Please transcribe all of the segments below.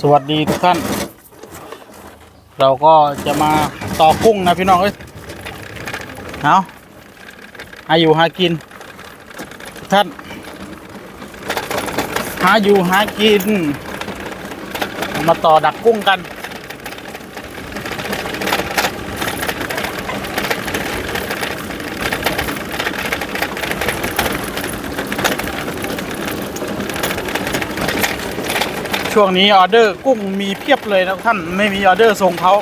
สวัสดีทุกท่าน เราก็จะมาต่อกุ้งนะพี่น้องเอ้ยเอาหาอยู่หากินท่าน หาอยู่หากิน มาต่อดักกุ้งกัน ช่วงนี้ออเดอร์กุ้งมีเพียบเลยนะท่านไม่มีออเดอร์ส่งเขา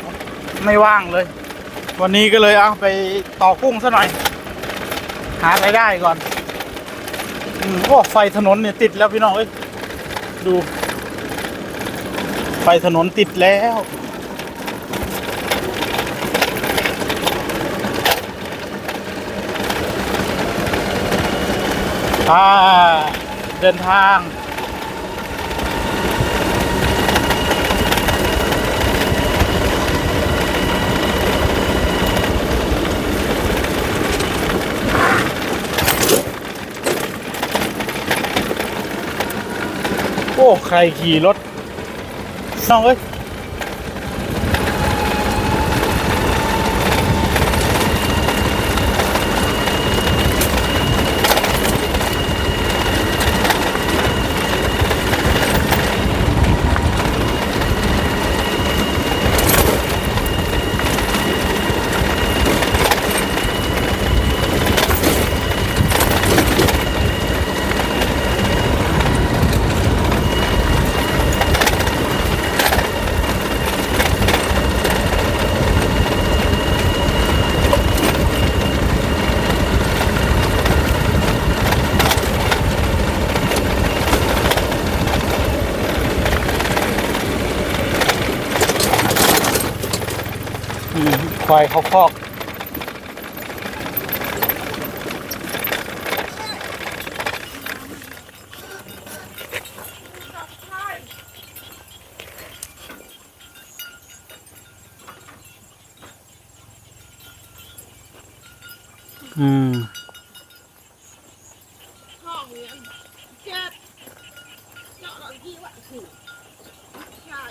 ไม่ว่างเลย วันนี้ก็เลยเอาไปต่อกุ้งซะหน่อย หารายได้ก่อนอืมโอ้ไฟถนนเนี่ยติดแล้วพี่น้องเอ้ยดู ไฟถนนติดแล้วอ่าเดินทาง ใครขี่รถน้องเอ้ย ควายเขาคอกอืม ห้องเรียนเจ็บเจาะหลอดที่ว่าถูกใช่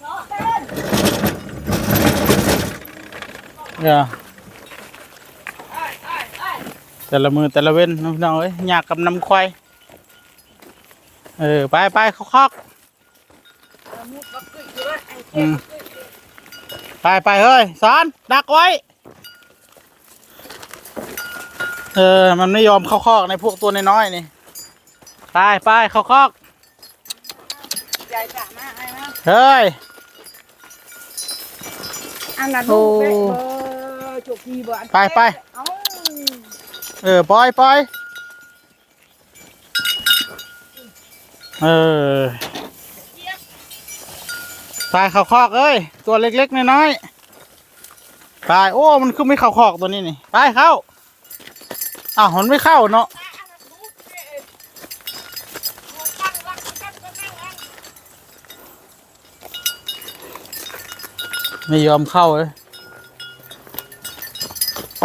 เจาะเป็น เนี่ย ไอ้ไอ้ไอ้ แต่ละมือแต่ละเว้นน้องพี่น้องเอ้ยยากกับน้ำควายเออไปไปเขาคอกมุดบักกึ่งเลยไอ้อืเจ็บมไปไปเฮ้ยสอนดักไว้ เออ มันไม่ยอมเข้าคอกในพวกตัวน้อยๆนี่ไปไปเข้าคอกใหญ่จ่ามาไอ้นะเฮ้ยอันนั้นลูกเป๊ะเบอร์ จุกทีบ่อันไปไป เอ้าเออปล่อยปล่อยเออตายเข้าคอกเอ้ย ตัวเล็กๆน้อยๆตายโอ้ มันคือไม่เข้าคอกตัวนี้นี่ไปเข้าอ้าวมันไม่เข้าเนาะอันนั้นลูกเป๊ะหัวตั้งรักกันก็นั่งอันไม่ยอมเข้าเลย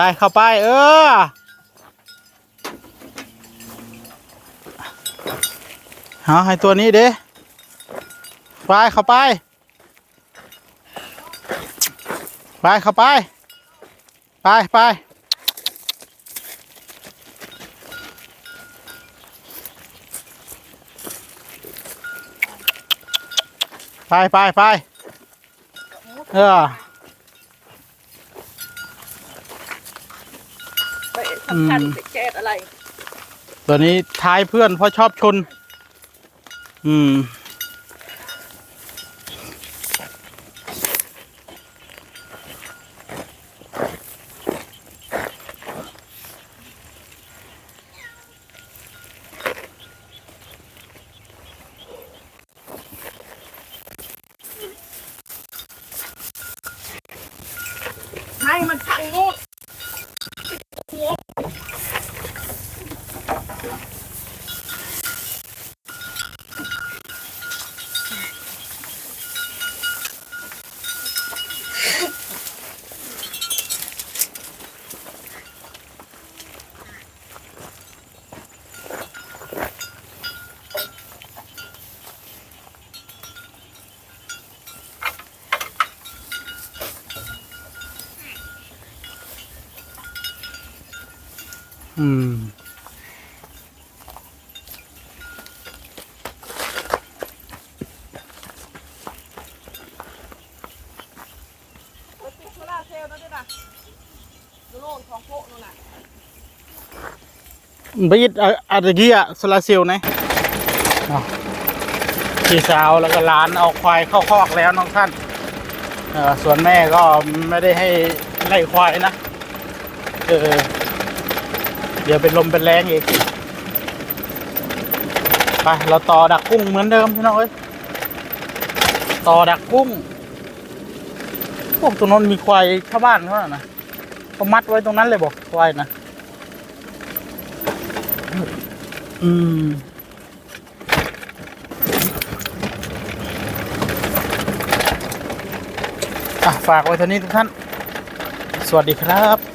ไปเข้าไป เออหาให้ตัวนี้เด้ไปเข้าไป ไปเข้าไป ไปไปไปไปไปเออ ไป สำคัญไปเจ็บอะไร ตัวนี้ท้ายเพื่อนเพราะชอบชน อืม ให้มันทางนู้น ยิดอะอะตะกี้อะโซลาร์เซลล์นะอ้าวพี่สาวแล้วก็หลานเอาควายเข้าคอกแล้วน้องท่านส่วนแม่ก็ไม่ได้ให้ไล่ควายนะเออ เดี๋ยวเป็นลมเป็นแรงอีกไปเราต่อดักกุ้งเหมือนเดิมพี่น้องเอ้ยต่อดักกุ้ง พวกตรงนั้นมีควายชาวบ้านเขาน่ะนะเขามัดไว้ตรงนั้นเลยบอกควายนะอืมอะฝากไว้เท่านี้ทุกท่าน สวัสดีครับ